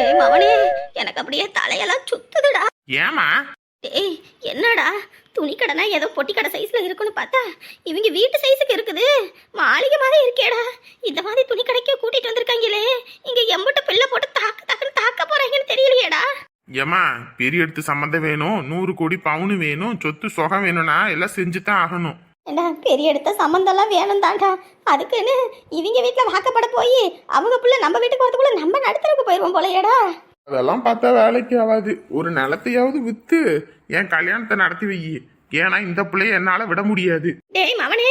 டேய் மவனே எனக்கு அப்படியே தலையெல்லாம் சுத்துதுடா. ஏமா டேய் என்னடா? துணி கடைனா ஏதோ பொட்டி கடை சைஸ்ல இருக்குன்னு பார்த்தா இவங்க வீட்டு சைஸுக்கு இருக்குது. மாளிகை மாதிரி இருக்கேடா. இந்த மாதிரி துணி கடைக்கு கூட்டிட்டு வந்திருக்காங்களே. இங்க எம்பட்டு பிள்ளை போட்டு தாக்கு தாக்குன்னு தாக்க போறாங்கன்னு தெரியலையேடா. ஏமா பெரிய எடுத்து சம்மந்தம் வேணும் நூறு கோடி பவுனு வேணும் சொத்து சொகம் வேணும்னா எல்லாம் செஞ்சு தான் ஆகணும். ஏண்டா பெரிய எடுத்த சம்மந்தம்லாம் வேணும் தான்டா அதுக்குன்னு இவங்க வீட்டில் வாக்கப்பட போய் அவங்க புள்ள நம்ம வீட்டுக்கு வரதுக்குள்ள நம்ம நடுத்தருக்கு போயிடுவோம் போலயேடா. அதெல்லாம் பார்த்தா வேலைக்கு ஆகாது. ஒரு நிலத்தையாவது வித்து என் கல்யாணத்தை நடத்தி வை. ஏன்னா இந்த பிள்ளைய என்னால விட முடியாது. டேய் மவனே.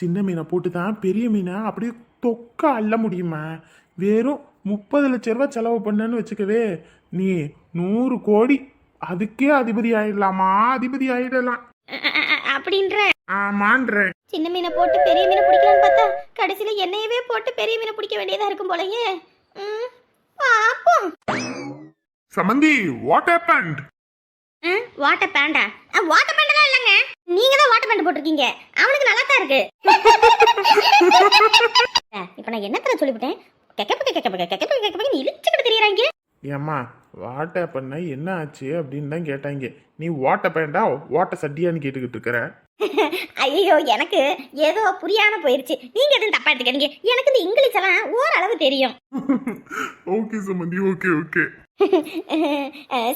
சின்ன மீனை போட்டு தான் பெரிய மீனை அப்படியே தொக்க அள்ள முடியுமா? வெறும் முப்பது லட்ச ரூபாய் செலவு பண்ணேன்னு வச்சுக்கவே நீ நூறு கோடி அதுக்கே அதிபதி ஆயிடலாமா? அதிபதி ஆயிடலாம். அப்படின்ற. ஆமான்றேன் சின்ன மீனை போட்டு பெரிய மீனை பிடிக்கலான்னு பார்த்தா கடைசியில் என்னையவே போட்டு பெரிய மீனை பிடிக்க வேண்டியதா இருக்கும் போலயே. ம், பாப்போம். சமந்தி வாட் ஹேப்பன்ட் வாட்டர் பேண்டா வாட்டர் பேண்டெல்லாம் இல்லைங்க. நீங்க தான் வாட்டர் பேண்ட் போட்டிருக்கீங்க. அவனுக்கு நல்லா தான் இருக்கு இப்போ நான் என்னத்துல சொல்லிவிட்டேன்? கெக்கப்ப கெக்கப்ப கெக்கப்ப கெக்கப்ப இழுச்சுக்கிட்டு தெரியறாங்க ஏம்மா வாட்டை பண்ண என்ன ஆச்சு அப்படின்னு தான் கேட்டாங்க. நீ வாட்டை பேண்டா வாட்டை சட்டியான்னு கேட்டுக்கிட்டு இருக்கிற. ஐயோ எனக்கு ஏதோ புரியாம போயிருச்சு. நீங்க எதுவும் தப்பா எடுத்துக்காதீங்க. எனக்கு இந்த இங்கிலீஷ் எல்லாம் ஓரளவு தெரியும். ஓகே சமந்தி. Okay okay.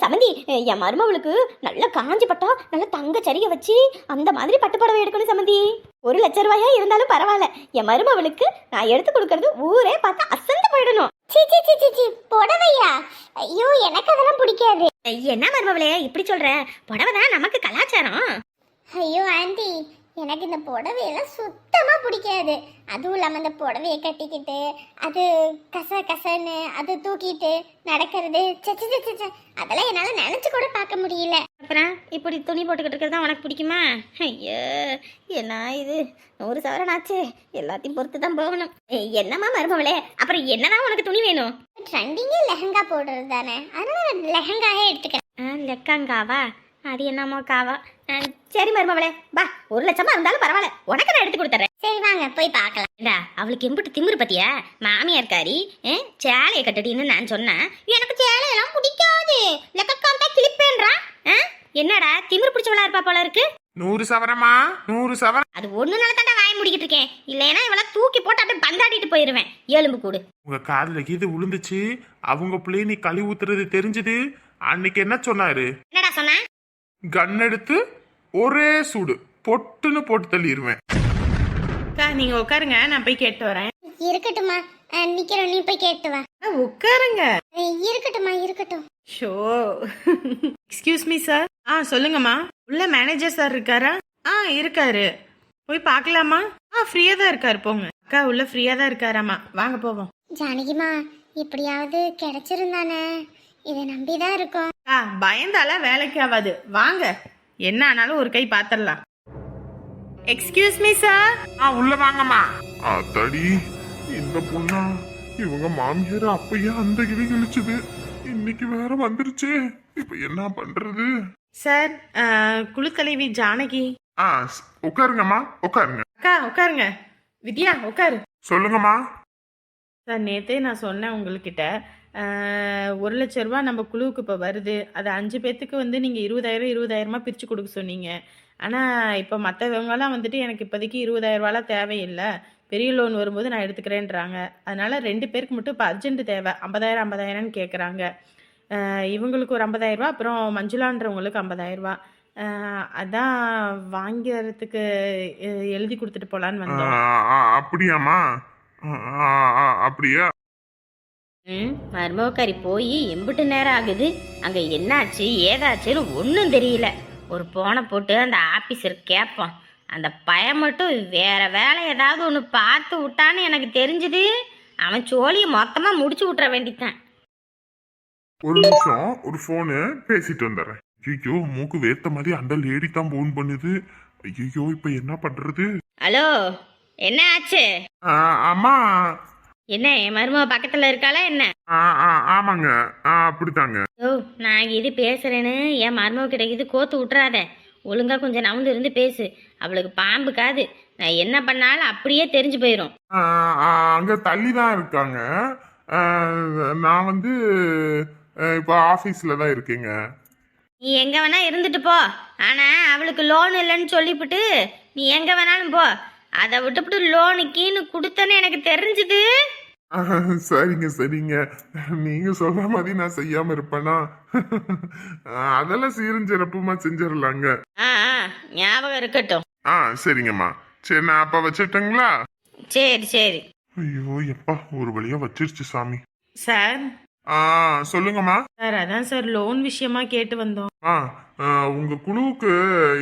சமந்தி என் மருமவளுக்கு நல்ல காஞ்சி பட்டா நல்ல தங்க சரிகை வச்சு அந்த மாதிரி பட்டு புடவை எடுக்கணும் சமந்தி. ஒரு லட்ச ரூபாயா இருந்தாலும் பரவாயில்ல. என் மருமவளுக்கு நான் எடுத்து கொடுக்கறது ஊரே பார்த்து அசந்து போயிடணும். சி சி சி சி சி புடவையா? ஐயோ எனக்கு அதெல்லாம் பிடிக்காது. என்ன மருமவளே? இப்படி சொல்ற? புடவை தான் நமக்கு கலாச்சாரம். ஐயோ ஆண்டி எனக்கு இந்த புடவையெல்லாம் சுத்தமா பிடிக்காது. அதுவும் இல்லாம இந்த புடவைய கட்டிக்கிட்டு அது கச கசன்னு அது தூக்கிட்டு நடக்கிறது சச்ச சச்ச. அதெல்லாம் என்னால நினைச்சு கூட பார்க்க முடியல. அப்புறம் இப்படி துணி போட்டுக்கிட்டு இருக்கிறது உனக்கு பிடிக்குமா? ஐயோ என்ன இது? நூறு சவரன் ஆச்சு எல்லாத்தையும் பொறுத்து தான் போகணும். ஏய், என்னம்மா மருமவளே? அப்புறம் என்னதான் உனக்கு துணி வேணும்? ட்ரெண்டிங்கே லெஹங்கா போடுறது தானே? அதனால லெஹங்காயே எடுத்துக்கிறேன். ஆ லெக்காங்காவா அது என்னமோ காவா. சரி மருமவளே பா ஒரு லட்சமா இருந்தாலும் பரவாயில்ல. உனக்கு நான் எடுத்து கொடுத்துறேன். சரி வாங்க போய் பார்க்கலாம். ஏண்டா அவளுக்கு எம்பிட்டு திமிரு பத்தியா? மாமியார் காரி சேலையை கட்டடின்னு நான் சொன்னேன். எனக்கு சேலையெல்லாம் பிடிக்காது. லெக்கக்காந்தா கிளிப்பேன்றா? என்னடா திமிரு பிடிச்சவளா இருப்பா போல இருக்கு? நூறு சவரமா? நூறு சவரம் அது ஒண்ணுனால தாண்டா வாய முடிக்கிட்டு இருக்கேன் இல்லைன்னா இவள தூக்கி போட்டு அப்படியே பந்தாடிட்டு போயிருவேன். எலும்பு கூடு. உங்க காதுல கீது விழுந்துச்சு அவங்க பிள்ளைய நீ கழி ஊத்துறது தெரிஞ்சது. அன்னைக்கு என்ன சொன்னாரு? என்னடா சொன்ன? கன் எடுத்து ஒரே சூடு. பொட்டுன்னு போட்டு தள்ளிடுவேன் நீங்க உட்காருங்க. நான் போய் கேட்டு வரேன். இருக்கட்டும்மா. நிக்கிறோம் நீ போய் கேட்டு வா. உட்காருங்க. இருக்கட்டும்மா இருக்கட்டும். ஷோ. எக்ஸ்கியூஸ் மீ சார் ஆ சொல்லுங்கம்மா. உள்ள மேனேஜர் சார் இருக்காரா? ஆ இருக்காரு. போய் பார்க்கலாமா? ஆ ஃப்ரீயா தான் இருக்காரு போங்க. அக்கா உள்ள ஃப்ரீயா தான் இருக்காராமா. வாங்க போவோம். ஜானகிமா எப்படியாவது கிடைச்சிருந்தானே? இதை நம்பிதான் இருக்கோம். அக்கா பயந்தால வேலைக்கு ஆகாது வாங்க. என்ன ஆனாலும் ஒரு கை பாத்திரலாம். எக்ஸ்கியூஸ் மீ சார் ஆ உள்ள வாங்கம்மா. அத்தடி இந்த பொண்ணா? இவங்க மாமியார் அப்பயே அந்த கிளி கிழிச்சுது. இன்னைக்கு வேற வந்துருச்சே. இப்ப என்ன பண்றது? சார் குழுத்தலைவி ஜானகி. ஆ உட்காருங்கம்மா உட்காருங்க. அக்கா உட்காருங்க. வித்யா உட்காரு. சொல்லுங்கம்மா. சார் நேற்றே நான் சொன்னேன் உங்கள்கிட்ட. ஒரு லட்ச ரூபா நம்ம குழுவுக்கு இப்போ வருது. அது அஞ்சு பேர்த்துக்கு வந்து நீங்கள் இருபதாயிரம் இருபதாயிரமா பிரித்து கொடுக்க சொன்னீங்க. ஆனால் இப்போ மற்றவங்கலாம் வந்துட்டு எனக்கு இப்போதைக்கு இருபதாயிரரூவாலாம் தேவையில்லை. பெரிய லோன் வரும்போது நான் எடுத்துக்கிறேன்றாங்க. அதனால் ரெண்டு பேருக்கு மட்டும் இப்போ அர்ஜென்ட் தேவை. ஐம்பதாயிரம் ஐம்பதாயிரம்னு கேட்குறாங்க இவங்களுக்கு ஒரு ஐம்பதாயிரரூபா அப்புறம் மஞ்சுளான்றவங்களுக்கு ஐம்பதாயிரரூபா அதான் வாங்கிறதுக்கு எழுதி கொடுத்துட்டு வந்தோம். ஆ, ஆ, ஆ, அப்படியா? ம் மருமகக்காரி போய் எம்பிட்டு நேரம் ஆகுது. அங்க என்னாச்சு ஏதாச்சுன்னு ஒன்றும் தெரியல. ஒரு போனை போட்டு அந்த ஆபீஸர் கேட்போம் அந்த பையன் மட்டும் வேற வேலை ஏதாவது ஒன்று பார்த்து விட்டான்னு எனக்கு தெரிஞ்சுது. அவன் சோழியை மொத்தமாக முடிச்சு விட்ற வேண்டித்தான். ஒரு நிமிஷம் ஒரு போனு பேசிட்டு வந்துடுறேன். ஐயோ மூக்கு வேர்த்த மாதிரி அந்த லேடி தான் போன் பண்ணுது. ஐயோ இப்ப என்ன பண்றது? ஹலோ என்ன ஆச்சு? ஆ, அம்மா. என்ன என் மருமக பக்கத்தில் இருக்காளா என்ன? ஆ, ஆ, ஆமாங்க. ஆ, அப்படித்தாங்க. ஓ நான் இது பேசுறேன்னு என் மருமக கிட்ட இது கோத்து விட்றாத ஒழுங்கா கொஞ்சம் நவுந்து இருந்து பேசு. அவளுக்கு பாம்பு காது. நான் என்ன பண்ணாலும் அப்படியே தெரிஞ்சு போயிடும் ஆ, ஆ, அங்க தள்ளி தான் இருக்காங்க. நான் வந்து இப்போ ஆஃபீஸில் தான் இருக்கேங்க. நீ எங்க வேணா இருந்துட்டு போ. ஆனா அவளுக்கு லோன் இல்லைன்னு சொல்லிவிட்டு நீ எங்க வேணாலும் போ. அதை விட்டுப்புட்டு லோனு கீனு கொடுத்தேன்னு எனக்கு தெரிஞ்சுது. சரிங்க சரிங்க. நீங்க சொல்ற மாதிரி நான் செய்யாம இருப்பேனா? அதெல்லாம் சீரும் சிறப்புமா செஞ்சிடலாங்க ஞாபகம் இருக்கட்டும். ஆ சரிங்கம்மா. சரி நான் அப்ப வச்சிட்டுங்களா? சரி சரி. ஐயோ எப்பா ஒரு வழியா வச்சிருச்சு சாமி. சார் ஆ சொல்லுங்கம்மா. சார் அதான் சார் லோன் விஷயமா கேட்டு வந்தோம். ஆ உங்க குழுவுக்கு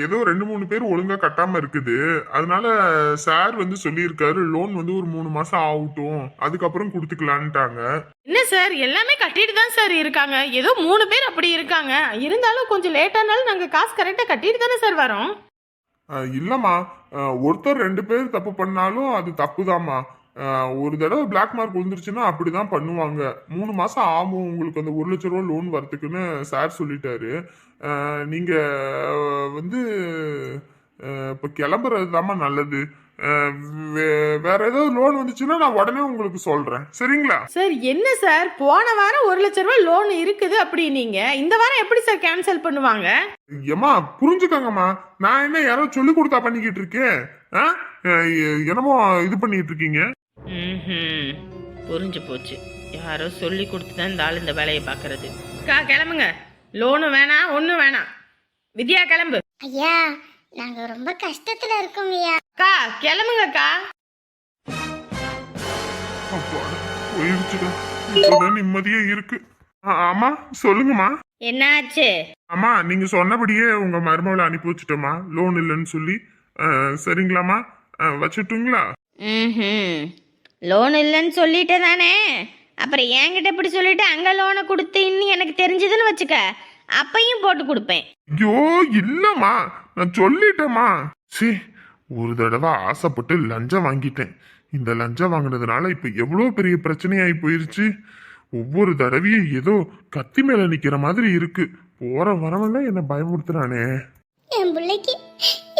ஏதோ ரெண்டு மூணு பேர் ஒழுங்கா கட்டாம இருக்குது. அதனால சார் வந்து சொல்லியிருக்காரு லோன் வந்து ஒரு மூணு மாசம் ஆகட்டும். அதுக்கப்புறம் கொடுத்துக்கலான்ட்டாங்க. என்ன சார் எல்லாமே கட்டிட்டு தான் சார் இருக்காங்க. ஏதோ மூணு பேர் அப்படி இருக்காங்க. இருந்தாலும் கொஞ்சம் லேட்டானாலும் நாங்கள் காசு கரெக்டாக கட்டிட்டு தானே சார் வரோம். இல்லம்மா. ஒருத்தர் ரெண்டு பேர் தப்பு பண்ணாலும் அது தப்புதாம்மா. ஒரு தடவை பிளாக் மார்க் விழுந்துருச்சுன்னா அப்படிதான் பண்ணுவாங்க. மூணு மாசம் ஆகும் உங்களுக்கு அந்த ஒரு லட்ச ரூபா லோன் வரதுக்குன்னு சார் சொல்லிட்டாரு. நீங்க வந்து இப்ப கிளம்புறது தாம்மா நல்லது வேற ஏதாவது லோன் வந்துச்சுன்னா நான் உடனே உங்களுக்கு சொல்றேன். சரிங்களா? சார் என்ன சார் போன வாரம் ஒரு லட்ச ரூபாய் லோன் இருக்குது அப்படின்னீங்க. இந்த வாரம் எப்படி சார் கேன்சல் பண்ணுவாங்க? ஏம்மா புரிஞ்சுக்கங்கம்மா. நான் என்ன யாரோ சொல்லி கொடுத்தா பண்ணிக்கிட்டு இருக்கேன்? என்னமோ இது பண்ணிட்டு இருக்கீங்க? ம் புரிஞ்சு போச்சு. யாரோ சொல்லி கொடுத்து தான் இந்த ஆள் இந்த வேலையை பார்க்கறது. அக்கா கிளம்புங்க. லோனு வேணாம் ஒன்றும் வேணாம். வித்யா கிளம்பு. ஐயா நாங்க ரொம்ப கஷ்டத்துல இருக்கோங்கய்யா அக்கா கிளம்புங்கக்கா. போயிருச்சுடா. இப்பதான் நிம்மதியே இருக்கு. ஆமா சொல்லுங்கம்மா. என்னாச்சு? அம்மா நீங்க சொன்னபடியே உங்க மருமகளை அனுப்பி வச்சுட்டோமா லோன் இல்லைன்னு சொல்லி. சரிங்களாம்மா? வச்சுட்டுங்களா? ம் லோன் இல்லைன்னு சொல்லிட்டு தானே. அப்புறம் என்கிட்ட இப்படி சொல்லிட்டு அங்கே லோனை கொடுத்து இன்னும் எனக்கு தெரிஞ்சதுன்னு வச்சுக்க அப்பையும் போட்டு கொடுப்பேன். ஐயோ இல்லம்மா. நான் சொல்லிட்டேம்மா. சீ ஒரு தடவை ஆசைப்பட்டு லஞ்சம் வாங்கிட்டேன். இந்த லஞ்சம் வாங்கினதுனால இப்போ எவ்வளோ பெரிய பிரச்சனையாகி போயிருச்சு. ஒவ்வொரு தடவையும் ஏதோ கத்தி மேலே நிற்கிற மாதிரி இருக்கு. போகிற வரவெல்லாம் என்னை பயமுறுத்துறானே. என் பிள்ளைக்கு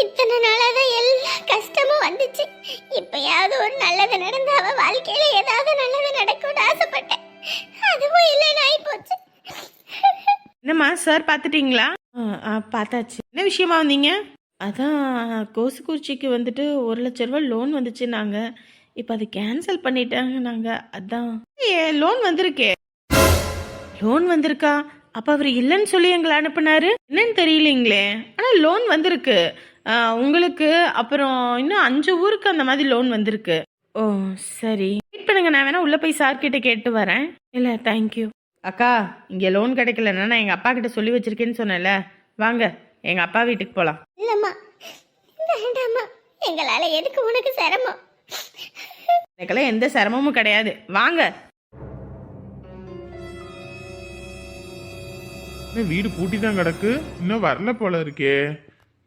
இத்தனை நாளாதான் எல்லா கஷ்டமும் வந்துச்சு. இப்பயாவது ஒரு நல்லது நடந்து அவ வாழ்க்கையில ஏதாவது நல்லது நடக்கும்னு ஆசைப்பட்டேன். அதுவும் இல்லைன்னு ஆகி போச்சு என்னம்மா சார் பார்த்துட்டீங்களா? பார்த்தாச்சு. என்ன விஷயமா வந்தீங்க? அதான் கோசுக்குறிச்சிக்கு வந்துட்டு ஒரு லட்ச ரூபாய் லோன் வந்துச்சு நாங்கள் இப்போ அதை கேன்சல் பண்ணிட்டாங்க நாங்கள் அதான் லோன் வந்திருக்கே. லோன் வந்திருக்கா? அப்போ அவர் இல்லைன்னு சொல்லி எங்களை அனுப்புனாரு. என்னன்னு தெரியலீங்களே. ஆனால் லோன் வந்திருக்கு. உங்களுக்கு அப்புறம் இன்னும் அஞ்சு ஊருக்கு அந்த மாதிரி லோன் வந்திருக்கு. ஓ சரி. வெயிட் பண்ணுங்க நான் வேணா உள்ள போய் சார் கிட்ட கேட்டு வரேன். இல்லை தேங்க்யூ அக்கா இங்கே லோன் கிடைக்கலன்னா நான் எங்கள் அப்பா கிட்ட சொல்லி வச்சிருக்கேன்னு சொன்னேன்ல. வாங்க எங்கள் அப்பா வீட்டுக்கு போகலாம் இல்லம்மா. வேண்டாம்மா. எங்களால எதுக்கு உனக்கு சிரமம்? எனக்கெல்லாம் எந்த சிரமமும் கிடையாது. வாங்க. இன்னும் வீடு பூட்டி தான் கிடக்கு. இன்னும் வரல போல இருக்கே.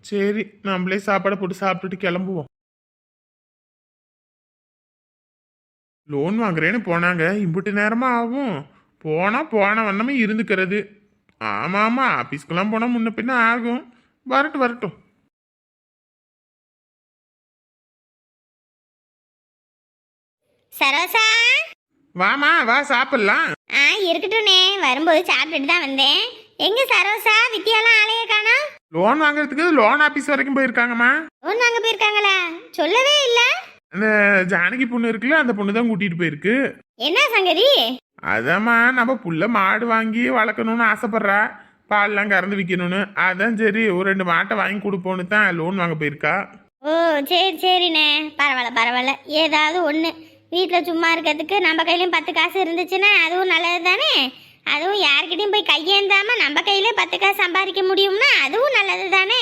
சரி நம்மளே சாப்பாடை போட்டு சாப்பிட்டுட்டு கிளம்புவோம். லோன் வாங்குறேன்னு போனாங்க. இம்புட்டு நேரமா ஆகும். போனா போன வண்ணமே இருந்துக்கிறது. ஆமா ஆமா ஆபீஸ்க்கெல்லாம் போனா முன்ன பின்ன ஆகும். வரட்டும் வரட்டும். சரோசா? வாமா வா சாப்பிடலாம். ஆ இருக்கட்டும்னே வரும்போது சாப்பிட்டுட்டு தான் வந்தேன். எங்க சரோசா வித்தியாலாம் ஆளைய காணோம் லோன் வாங்குறதுக்கு லோன் ஆபீஸ் வரைக்கும் போயிருக்காங்கம்மா. லோன் வாங்க போயிருக்காங்களா? சொல்லவே இல்ல. அந்த ஜானகி பொண்ணு இருக்குல்ல அந்த பொண்ணு தான் கூட்டிட்டு போயிருக்கு. என்ன சங்கதி? அதாம்மா நம்ம புள்ள மாடு வாங்கி வளர்க்கணும்னு ஆசைப்படுறா. பால்லாம் கறந்து விற்கணும்னு அதான் சரி ஒரு ரெண்டு மாட்டை வாங்கி கொடுப்போன்னு தான் லோன் வாங்க போயிருக்கா. ஓ சரி சரிண்ணே. பரவாயில்ல பரவாயில்ல. ஏதாவது ஒன்று வீட்டில் சும்மா இருக்கிறதுக்கு நம்ம கையிலயும் பத்து காசு இருந்துச்சுன்னா அதுவும் நல்லது தானே அதுவும் யார்கிட்டயும் போய் கையேந்தாம நம்ம கையிலே பத்து காசு சம்பாதிக்க முடியும்னா அதுவும் நல்லது தானே?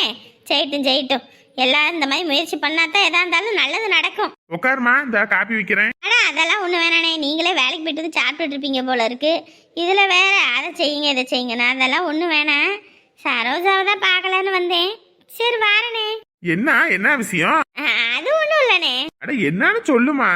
செய்யட்டும் செய்யட்டும். எல்லாரும் இந்த மாதிரி முயற்சி பண்ணாதான் எதா இருந்தாலும் நல்லது நடக்கும். உட்காருமா இந்த காப்பி விற்கிறேன் ஆனால் அதெல்லாம் ஒன்றும் வேணாண்ணே. நீங்களே வேலைக்கு போயிட்டு சாப்பிட்டுட்டு இருப்பீங்க போல இருக்கு. இதில் வேற அதை செய்யுங்க இதை செய்யுங்கண்ணா அதெல்லாம் ஒன்றும் வேணாம். சரோஜாவை தான் பார்க்கலான்னு வந்தேன். சரி வாரனே. என்ன என்ன விஷயம்? அது ஒன்றும் இல்லைண்ணே. அட என்னன்னு சொல்லுமா.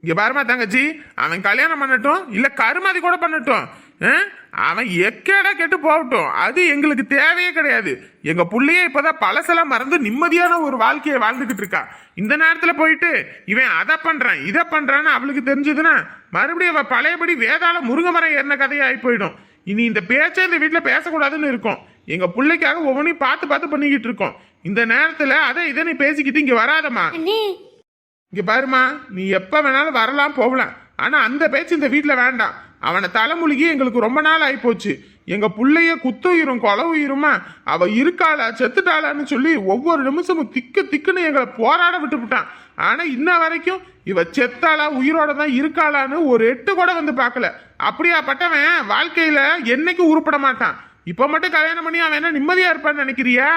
இங்க பாருமா தங்கச்சி அவன் கல்யாணம் பண்ணட்டும் இல்ல கருமாதி கூட பண்ணட்டும். ஆ? அவன் எக்கேடா கெட்டு போகட்டும். அது எங்களுக்கு தேவையே கிடையாது. எங்க புள்ளையே இப்பதான் பழசெல்லாம் மறந்து நிம்மதியான ஒரு வாழ்க்கையை வாழ்ந்துகிட்டு இருக்கா. இந்த நேரத்துல போயிட்டு இவன் அதை பண்றான் இதை பண்றான்னு அவளுக்கு தெரிஞ்சதுன்னா மறுபடியும் அவ பழையபடி வேதாள முருங்கை மரம் ஏறின கதையா ஆகி போயிடும். இனி இந்த பேச்சை இந்த வீட்டில் பேசக்கூடாதுன்னு இருக்கும். எங்க பிள்ளைக்காக ஒவ்வொன்றையும் பார்த்து பார்த்து பண்ணிக்கிட்டு இருக்கோம். இந்த நேரத்துல அதை இதை நீ பேசிக்கிட்டு இங்க வராதம்மா. இங்கே பாருமா நீ எப்போ வேணாலும் வரலாம் போகலாம். ஆனால் அந்த பேச்சு இந்த வீட்டில் வேண்டாம். அவனை தலைமுழுகி எங்களுக்கு ரொம்ப நாள் ஆகிப்போச்சு எங்கள் பிள்ளைய குத்துயிரும் கொலை உயிருமா அவள் இருக்காளா செத்துட்டாளான்னு சொல்லி ஒவ்வொரு நிமிஷமும் திக்கு திக்குன்னு எங்களை போராட விட்டுவிட்டான் ஆனால் இன்ன வரைக்கும் இவ செத்தாளா உயிரோட தான் இருக்காளான்னு ஒரு எட்டு கூட வந்து பார்க்கல. அப்படியாப்பட்டவன் வாழ்க்கையில் என்னைக்கும் உருப்பட மாட்டான். இப்போ மட்டும் கல்யாணம் பண்ணி அவன் என்ன நிம்மதியாக இருப்பான்னு நினைக்கிறியா?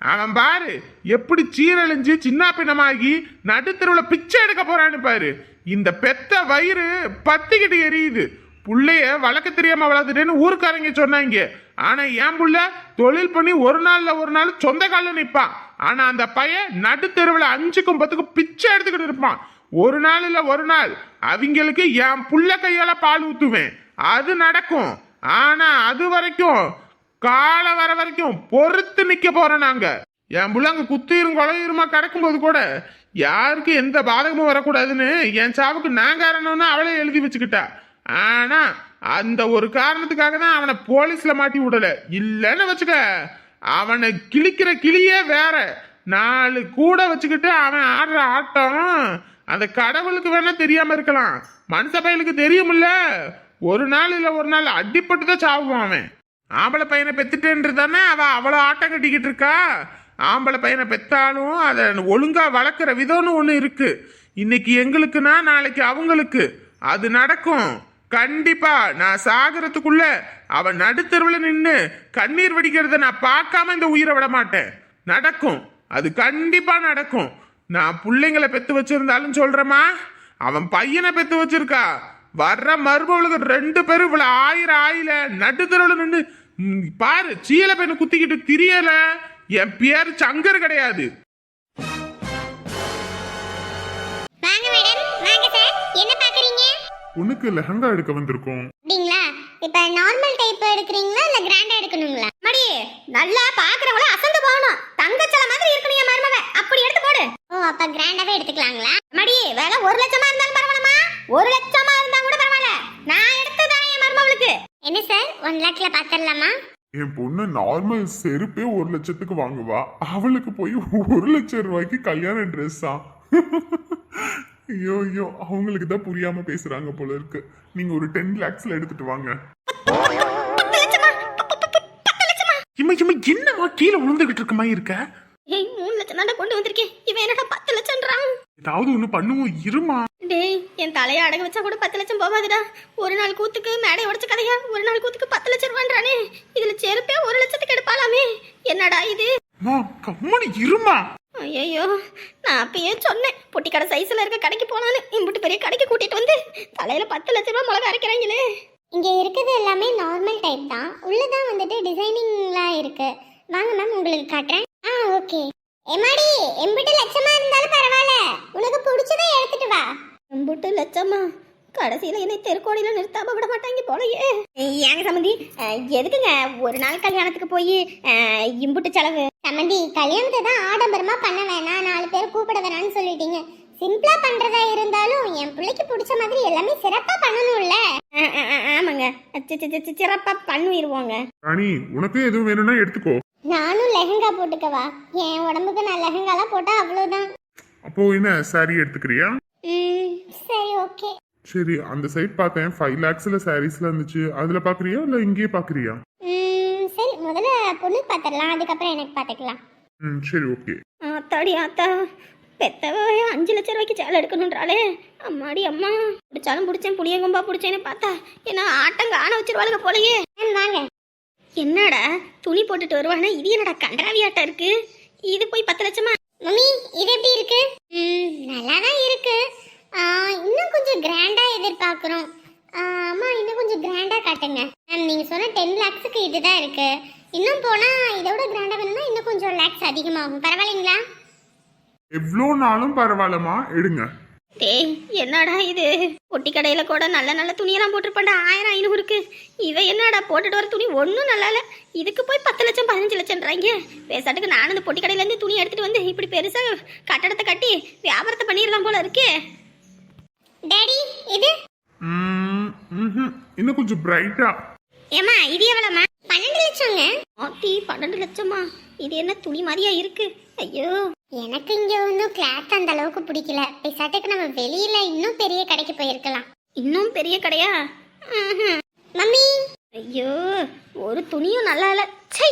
அவன் பாரு எப்படி சீரழிஞ்சு சின்ன பின்னமாகி நடுத்தருவில் பிச்சை எடுக்க போறான்னு பாரு. இந்த பெத்த வயிறு பத்திக்கிட்டு எரியுது. புள்ளைய வளர்க்க தெரியாம வளர்த்துட்டேன்னு ஊருக்காரங்க சொன்னாங்க. ஆனா என் புள்ள தொழில் பண்ணி ஒரு நாள்ல ஒரு நாள் சொந்த காலில் நிற்பான் ஆனா அந்த பையன் நடுத்தருவில் அஞ்சுக்கும் பத்துக்கும் பிச்சை எடுத்துக்கிட்டு இருப்பான். ஒரு நாள் இல்லை ஒரு நாள் அவங்களுக்கு என் புள்ள கையால பால் ஊத்துவேன். அது நடக்கும். ஆனா அது வரைக்கும் காலை வர வரைக்கும் பொறுத்து நிக்க போறோம் நாங்க. என் புள்ள அங்க குத்திரும் கிடக்கும் கிடக்கும்போது கூட யாருக்கு எந்த பாதகமும் வரக்கூடாதுன்னு என் சாவுக்கு நான் காரணம்னு அவளே எழுதி வச்சுக்கிட்டா. ஆனா அந்த ஒரு காரணத்துக்காக தான் அவனை போலீஸ்ல மாட்டி விடல. இல்லைன்னு வச்சுக்க அவனை கிழிக்கிற கிளியே வேற. நாலு கூட வச்சுக்கிட்டு அவன் ஆடுற ஆட்டம் அந்த கடவுளுக்கு வேணா தெரியாம இருக்கலாம். மனுஷ பயலுக்கு தெரியுமில்ல. ஒரு நாள் இல்லை ஒரு நாள் அடிப்பட்டு தான் சாவுவான் அவன். ஆம்பளை பையனை பெத்துட்டேன்று தானே அவள் அவ்வளோ ஆட்டம் கட்டிக்கிட்டு இருக்கா? ஆம்பளை பையனை பெத்தாலும் அதை ஒழுங்காக வளர்க்குற விதம்னு ஒன்று இருக்குது இன்னைக்கு எங்களுக்குன்னா நாளைக்கு அவங்களுக்கு. அது நடக்கும். கண்டிப்பா. நான் சாகிறதுக்குள்ள அவன் நடுத்தருவில் நின்று கண்ணீர் வடிக்கிறத நான் பார்க்காம இந்த உயிரை விட மாட்டேன். நடக்கும். அது கண்டிப்பா நடக்கும். நான் பிள்ளைங்களை பெத்து வச்சிருந்தாலும் சொல்கிறேம்மா அவன் பையனை பெத்து வச்சிருக்கா. வர்ற மருமகளுக்கு ரெண்டு பேரும் இவ்வளவு ஆயிரம் ஆயில நடுத்தருவில் நின்று பாரு சீல பெண்ணு குத்திக்கிட்டு திரியல. என் பேர் சங்கர் கிடையாது. வாங்க மேடம் வாங்க சார் என்ன பாக்குறீங்க? உனக்கு லெஹங்கா எடுக்க வந்திருக்கோம். அப்படிங்களா? இப்ப நார்மல் டைப் எடுக்கிறீங்களா இல்ல கிராண்டா எடுக்கணுங்களா? மடி நல்லா பாக்குறவங்கள அசந்து போகணும். தங்கச்சல மாதிரி இருக்கணும் என் மருமக. அப்படி எடுத்து போடு. ஓ அப்ப கிராண்டாவே எடுத்துக்கலாங்களா? மடி வேலை ஒரு லட்சமா இருந்தாலும் பரவாயில்லமா ஒரு லட்சமா இருந்தா கூட பரவாயில்ல நான் எடுத்து தரேன் என் மருமகளுக்கு என்ன சார் ஒன் லேக்ல பாத்திரலாமா? என் பொண்ணு நார்மல் செருப்பே ஒரு லட்சத்துக்கு வாங்குவா. அவளுக்கு போய் ஒரு லட்சம் ரூபாய்க்கு கல்யாண ட்ரெஸ்ஸா ஐயோ ஐயோ அவங்களுக்கு தான் புரியாம பேசுறாங்க போல இருக்கு. நீங்க ஒரு டென் லேக்ஸ்ல எடுத்துட்டு வாங்க. இம்மா இம்மா என்னம்மா கீழே விழுந்துகிட்டு இருக்க மாதிரி இருக்க? ஏய் மூணு லட்சம் தாண்டா கொண்டு வந்திருக்கேன். இவன் என்னடா பத்து லட்சம்ன்றான்? ஏதாவது ஒண்ணு பண்ணுவோம் இருமா? டேய் என் தலையை அடகு வச்சா கூட பத்து லட்சம் போகாதுடா. ஒரு நாள் கூத்துக்கு மேடை உடைச்ச கதையா? ஒரு நாள் கூத்துக்கு பத்து லட்சம் ரூபான்றானே. இதுல செருப்பே ஒரு லட்சத்துக்கு எடுப்பாலாமே என்னடா இது? அம்மா கம்மனி இருமா? ஐயோ நான் அப்பயே சொன்னேன். பொட்டி கடை சைஸ்ல இருக்க கடைக்கு போனான்னு இம்புட்டு பெரிய கடைக்கு கூட்டிட்டு வந்து தலையில பத்து லட்ச ரூபாய் மிளகா அரைக்கிறாங்களே. இங்க இருக்கிறது எல்லாமே நார்மல் டைப் தான். உள்ளதான் வந்துட்டு டிசைனிங்லாம் இருக்கு. வாங்க மேம் உங்களுக்கு காட்டுறேன். ஆ ஓகே எம்மாடி எம்பிட்டு லட்சமா இருந்தாலும் பரவாயில்ல. உனக்கு பிடிச்சதை எடுத்துட்டு வா. இம்புட்டு லட்சமா? கடைசியில என்னை தெருக்கோடியில நிறுத்தாம விட மாட்டாங்க போலயே. ஏங்க சம்மந்தி எதுக்குங்க ஒரு நாள் கல்யாணத்துக்கு போய் இம்புட்டு செலவு? சம்மந்தி கல்யாணத்தை தான் ஆடம்பரமா பண்ண வேணாம். நாலு பேர் கூப்பிட வேணாம்னு சொல்லிட்டீங்க. சிம்பிளா பண்றதா இருந்தாலும் என் பிள்ளைக்கு பிடிச்ச மாதிரி எல்லாமே சிறப்பா பண்ணணும்ல. ஆமாங்க. சிறப்பா பண்ணிடுவோங்க ராணி உனக்கு எதுவும் வேணும்னா எடுத்துக்கோ. நானும் லெஹங்கா போட்டுக்கவா? என் உடம்புக்கு நான் லெஹங்காலாம் போட்டா அவ்வளவுதான். அப்போ என்ன சாரி எடுத்துக்கிறியா? ம் சரி ஓகே. சரி அந்த சைட் பார்த்தேன். ஃபைவ் லேக்ஸ்ல சாரீஸ்ல இருந்துச்சு. அதுல பாக்குறியா இல்ல இங்கேயே பாக்குறியா ம் சரி முதல்ல பொண்ணு பார்த்துடலாம் அதுக்கப்புறம் எனக்கு பார்த்துக்கலாம் ம் சரி ஓகே. ஆத்தாடி ஆத்தா. பெத்தவ அஞ்சு லட்சம் ரூபாய்க்கு சேலை எடுக்கணுன்றாளே அம்மாடி அம்மா. பிடிச்சாலும் பிடிச்சேன் புளியங்கம்பா பிடிச்சேன்னு பார்த்தா என்ன ஆட்டங்க ஆன வச்சிருவாளுங்க போலயே. மேம் வாங்க? என்னடா? துணி போட்டுட்டு வருவானா? இது என்னடா கண்டராவியாட்டம் இருக்கு? இது போய் பத்து லட்சமா? மம்மி இது எப்படி இருக்கு? ம் நல்லா தான் இருக்கு இன்னும் கொஞ்சம் கிராண்டா எதிர்பார்க்குறோம். அம்மா இன்னும் கொஞ்சம் கிராண்டா காட்டுங்க. மேம் நீங்க சொன்ன டென் லேக்ஸுக்கு இதுதான் இருக்கு. இன்னும் போனா இதோட கிராண்டா வேணும்னா இன்னும் கொஞ்சம் லேக்ஸ் அதிகமாகும். பரவாயில்லைங்களா? எவ்வளோ நாளும் பரவாயில்லம்மா. எடுங்க. டேய் என்னடா இது? பொட்டி கடையில கூட நல்ல நல்ல துணியெல்லாம் போட்டிருப்பாண்டா ஆயிரம் ஐநூறுக்கு இவ என்னடா போட்டுட்டு வர துணி? ஒன்றும் நல்லா இல்லை. இதுக்கு போய் பத்து லட்சம் பதினஞ்சு லட்சம்ன்றாங்க. பேசாட்டுக்கு நானும் இந்த பொட்டி கடையில இருந்து துணி எடுத்துட்டு வந்து இப்படி பெருசா கட்டடத்தை கட்டி வியாபாரத்தை பண்ணிடலாம் போல இருக்கே. டாடி இது. இன்னும் கொஞ்சம் பிரைட்டா ஏமா இது எவ்வளோமா பன்னெண்டு லட்சங்க. ஆத்தி பன்னெண்டு லட்சமா இது என்ன துணி மாதிரியா இருக்கு? ஐயோ. எனக்கு இங்க ஒன்றும் கிளாத் அந்த அளவுக்கு பிடிக்கல. பேசாட்டுக்கு நம்ம வெளியில இன்னும் பெரிய கடைக்கு போயிருக்கலாம். இன்னும் பெரிய கடையா. மம்மி. ஐயோ ஒரு துணியும் நல்லா இல்லை. சை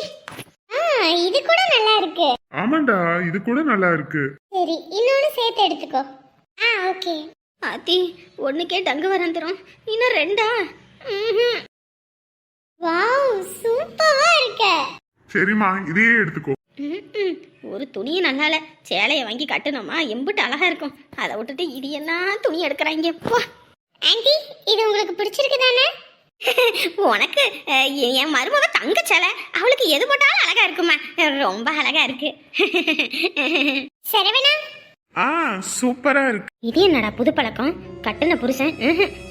ஆ இது கூட நல்லா இருக்கு. ஆமாண்டா இது கூட நல்லா இருக்கு. சரி இன்னொன்னு சேர்த்து எடுத்துக்கோ. ஆ ஓகே. ஆத்தி ஒண்ணுக்கே டங்கு வரந்துரும் இன்னும் ரெண்டா. வாவ் சூப்பரா இருக்க. சரிம்மா இதையே எடுத்துக்கோ. ஒரு துணியும் நல்லா இல்லை சேலையை வாங்கி கட்டணுமா? எம்பிட்டு அழகா இருக்கும். அதை விட்டுட்டு இது என்ன துணி எடுக்கிறாங்க? போ. ஆன்ட்டி இது உங்களுக்கு பிடிச்சிருக்கு தானே உனக்கு என் மருமக தங்க சேலை. அவளுக்கு எது போட்டாலும் அழகா இருக்குமா? ரொம்ப அழகா இருக்கு. சரவணா? ஆ சூப்பரா இருக்கு. இது என்னடா புது பழக்கம்? கட்டுன புருஷன்.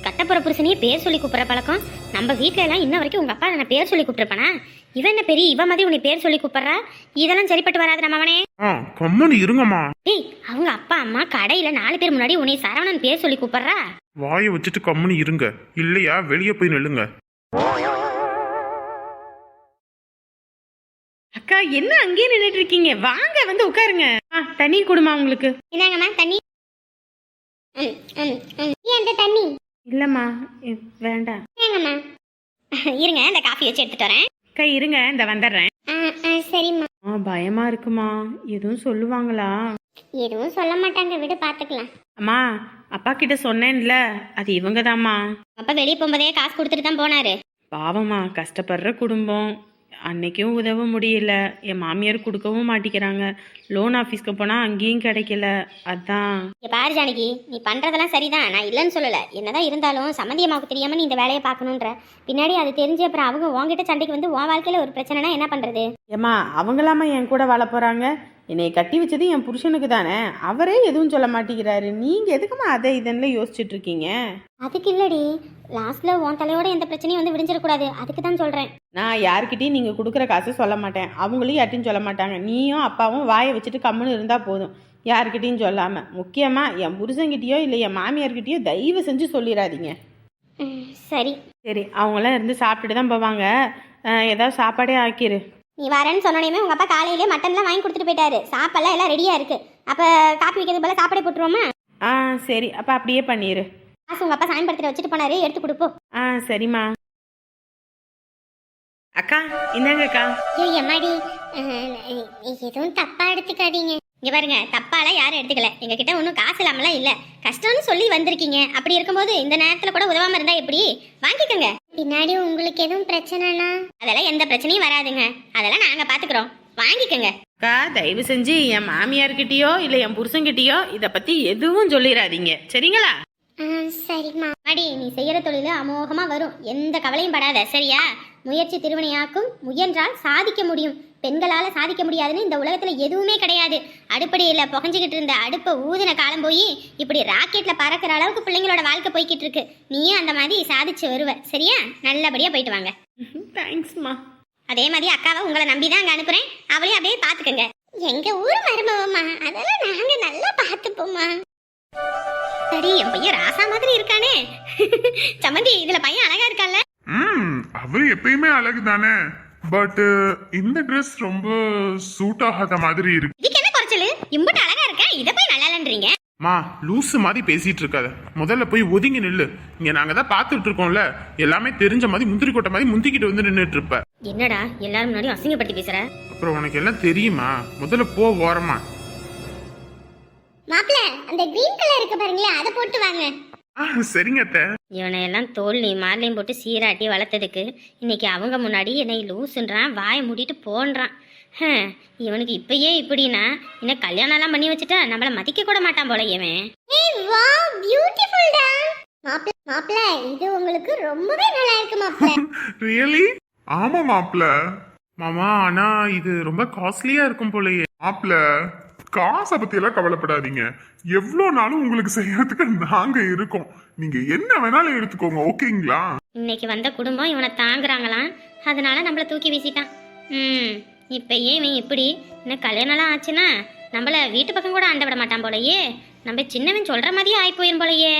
கட்டப்புற புருஷனையே பேர் சொல்லி கூப்பிடுற பழக்கம்? நம்ம வீட்ல எல்லாம் இன்ன வரைக்கும் உங்க அப்பா நான் பேர் சொல்லி கூப்பிட்டுருப்பானா? இவன் என்ன பெரிய இவ மாதிரி உன்னை பேர் சொல்லி கூப்பிடுறா? இதெல்லாம் சரிப்பட்டு வராது நம்ம அவனே ஆ கம்முன்னு இருங்கம்மா. டேய் அவங்க அப்பா அம்மா கடையில நாலு பேர் முன்னாடி உன்னை சரவணன் பேர் சொல்லி கூப்பிடுறா? வாயை வச்சுட்டு கம்முன்னு இருங்க. இல்லையா வெளியே போய் நில்லுங்க. அக்கா என்ன அங்கேயே நின்றுட்டு இருக்கீங்க? வாங்க வந்து உட்காருங்க. ஆ தண்ணி கொடுமா உங்களுக்கு. இந்தாங்கம்மா தண்ணி? ம் ம் ம். ஏன் அந்த தண்ணி? இல்லைம்மா இ- வேண்டாம். இந்தாங்கம்மா இருங்க இந்த காஃபி வச்சு எடுத்துட்டு வரேன். அக்கா இருங்க இந்த வந்துடுறேன். சரிம்மா. ஆ பயமா இருக்குமா? எதுவும் சொல்லுவாங்களா? எதுவும் சொல்ல மாட்டாங்க. விடு பார்த்துக்கலாம் அம்மா அப்பா கிட்ட சொன்னேன்ல அது இவங்க அப்பா வெளியே போகும்போதே காசு கொடுத்துட்டு தான் போனாரு. பாவம்மா கஷ்டப்படுற குடும்பம். அன்னைக்கும் உதவ முடியல. என் மாமியார் கொடுக்கவும் மாட்டிக்கிறாங்க. லோன் ஆஃபீஸ்க்கு போனால் அங்கேயும் கிடைக்கல. அதான். இங்க பாரு ஜானகி நீ பண்றதெல்லாம் சரிதான். நான் இல்லைன்னு சொல்லல. என்னதான் இருந்தாலும் சம்மந்தி அம்மாவுக்கு தெரியாம நீ இந்த வேலையை பார்க்கணுன்ற. பின்னாடி அது தெரிஞ்சு அப்புறம் அவங்க உன்கிட்ட சண்டைக்கு வந்து உன் வாழ்க்கையில ஒரு பிரச்சனைனா என்ன பண்றது? ஏம்மா அவங்களாம்மா என் கூட வாழ போகிறாங்க என்னை கட்டி வச்சது என் புருஷனுக்கு தானே? அவரே எதுவும் சொல்ல மாட்டேங்கிறாரு. நீங்கள் எதுக்குமா அதை இதன்ல யோசிச்சுட்டு இருக்கீங்க? அதுக்கு இல்லடி. லாஸ்ட்ல உன் தலையோட எந்த பிரச்சனையும் வந்து விடிஞ்சிடக்கூடாது. அதுக்கு தான் சொல்றேன். நான் யார்கிட்டயும் நீங்கள் கொடுக்குற காசு சொல்ல மாட்டேன். அவங்களும் யார்ட்டையும் சொல்ல மாட்டாங்க. நீயும் அப்பாவும் வாயை வச்சுட்டு கம்முன்னு இருந்தால் போதும். யார்கிட்டயும் சொல்லாமல் முக்கியமாக என் புருஷன்கிட்டயோ இல்லை என் மாமியார்கிட்டயோ தயவு செஞ்சு சொல்லிடாதீங்க. சரி. சரி அவங்களாம் இருந்து சாப்பிட்டுட்டு தான் போவாங்க. ஏதாவது சாப்பாடே ஆக்கிரு. நீ வரேன்னு சொன்னோடனே உங்க அப்பா காலையிலே மட்டன்லாம் வாங்கி கொடுத்துட்டு போயிட்டாரு. சாப்பாடுலாம் எல்லாம் ரெடியா இருக்கு. அப்ப காப்பி வைக்கிறது போல சாப்பாடே போட்டுருவோமா? ஆ சரி. அப்போ அப்படியே பண்ணிடு காசு உங்க அப்பா சாயன்படுத்திட்டு வச்சுட்டு போனாரு. எடுத்து கொடுப்போம் ஆ சரிம்மா. அக்கா இந்தாங்க அக்கா ஐயோ எம்மாடி எதுவும் தப்பா எடுத்துக்காதீங்க. இங்க பாருங்க தப்பால யாரும் எடுத்துக்கல. எங்க கிட்ட ஒன்றும் காசு இல்லாமலாம் இல்ல. கஷ்டம்னு சொல்லி வந்திருக்கீங்க. அப்படி இருக்கும்போது இந்த நேரத்துல கூட உதவாம இருந்தா எப்படி? வாங்கிக்கோங்க. பின்னாடி உங்களுக்கு எதுவும் பிரச்சனைனா? அதெல்லாம் எந்த பிரச்சனையும் வராதுங்க. அதெல்லாம் நாங்க பாத்துக்கிறோம். வாங்கிக்கோங்க. அக்கா தயவு செஞ்சு என் மாமியார்கிட்டயோ இல்லை என் புருஷன்கிட்டயோ இதை பற்றி எதுவும் சொல்லிடாதீங்க சரிங்களா? ஆ சரிம்மா. அடி நீ செய்யற தொழில அமோகமா வரும். எந்த கவலையும் படாத. சரியா? முயற்சி திருவினையாக்கும். முயன்றால் சாதிக்க முடியும். பெண்களால சாதிக்க முடியாதுன்னு இந்த உலகத்துல எதுவுமே கிடையாது. அடுப்படியில புகஞ்சுக்கிட்டு இருந்த அடுப்பை ஊதின காலம் போய் இப்படி ராக்கெட்ல பறக்கிற அளவுக்கு பிள்ளைங்களோட வாழ்க்கை போய்கிட்டு இருக்கு. நீயும் அந்த மாதிரி சாதிச்சு வருவ. சரியா? நல்லபடியா போயிட்டு வாங்க. தேங்க்ஸ்மா. அதே மாதிரி அக்காவை உங்களை நம்பி தான் அங்க அனுப்புறேன். அவளையும் அப்படியே பாத்துக்கங்க. எங்க ஊர் மருமவம்மா? அதெல்லாம் நாங்க நல்லா பார்த்துப்போம்மா. சரி என் பையன் ராசா மாதிரி இருக்கானே. சம்மந்தி இதுல பையன் அழகா இருக்கான்ல. ம் அவர் எப்பயுமே அழகு தானே பட் இந்த ட்ரெஸ் ரொம்ப சூட் ஆகாத மாதிரி இருக்கு. இதுக்கு என்ன குறைச்சலு? இம்புட்டு அழகா இருக்கேன் இதை போய் நல்லா இல்லைன்றீங்க. மா லூசு மாதிரி பேசிட்டு இருக்காத. முதல்ல போய் ஒதுங்கி நில்லு. இங்க நாங்க தான் பார்த்துட்டு இருக்கோம்ல. எல்லாமே தெரிஞ்ச மாதிரி முந்திரி கொட்டை மாதிரி முந்திக்கிட்டு வந்து நின்றுட்டு இருப்ப. என்னடா எல்லாரும் முன்னாடி அசிங்கப்படுத்தி பேசுற? அப்புறம் உனக்கு எல்லாம் தெரியுமா? முதல்ல போ ஓரமா. மாப்பிள்ள அந்த கிரீன் கலர் இருக்கு பாருங்களே அதை போட்டு வாங்க. ஆ சரிங்க அத்தை. இவனை எல்லாம் தோல்லையும் மார்லையும் போட்டு சீராட்டி வளர்த்ததுக்கு இன்னைக்கு அவங்க முன்னாடி என்னை லூசுன்றான் வாயை மூடிட்டு போன்றான். ஹம், இவனுக்கு இப்பயே இப்படின்னா இன்னும் கல்யாணம்லாம் பண்ணி வச்சுட்டா நம்மள மதிக்க கூட மாட்டான் போல இவன். ஏய் வாவ் பியூட்டிஃபுல் டா. மாப்பிள்ள இது உங்களுக்கு ரொம்பவே நல்லா இருக்கு ரியலி ஆமா மாப்ள. மாமா ஆனா இது ரொம்ப காஸ்ட்லியா இருக்கும் போலயே. மாப்ள. காசை பத்தி எல்லாம் கவலைப்படாதீங்க. எவ்வளோ நாளும் உங்களுக்கு செய்யறதுக்கு நாங்க இருக்கோம். நீங்க என்ன வேணாலும் எடுத்துக்கோங்க ஓகேங்களா? இன்னைக்கு வந்த குடும்பம் இவனை தாங்குறாங்களாம். அதனால நம்மளை தூக்கி வீசிட்டான். ம் இப்போ ஏன் இவன் இப்படி? இன்னும் கல்யாணம்லாம் ஆச்சுன்னா நம்மள வீட்டு பக்கம் கூட ஆண்ட விட மாட்டான் போலயே. நம்ம சின்னவன் சொல்ற மாதிரியே ஆகி போயிரும் போலயே.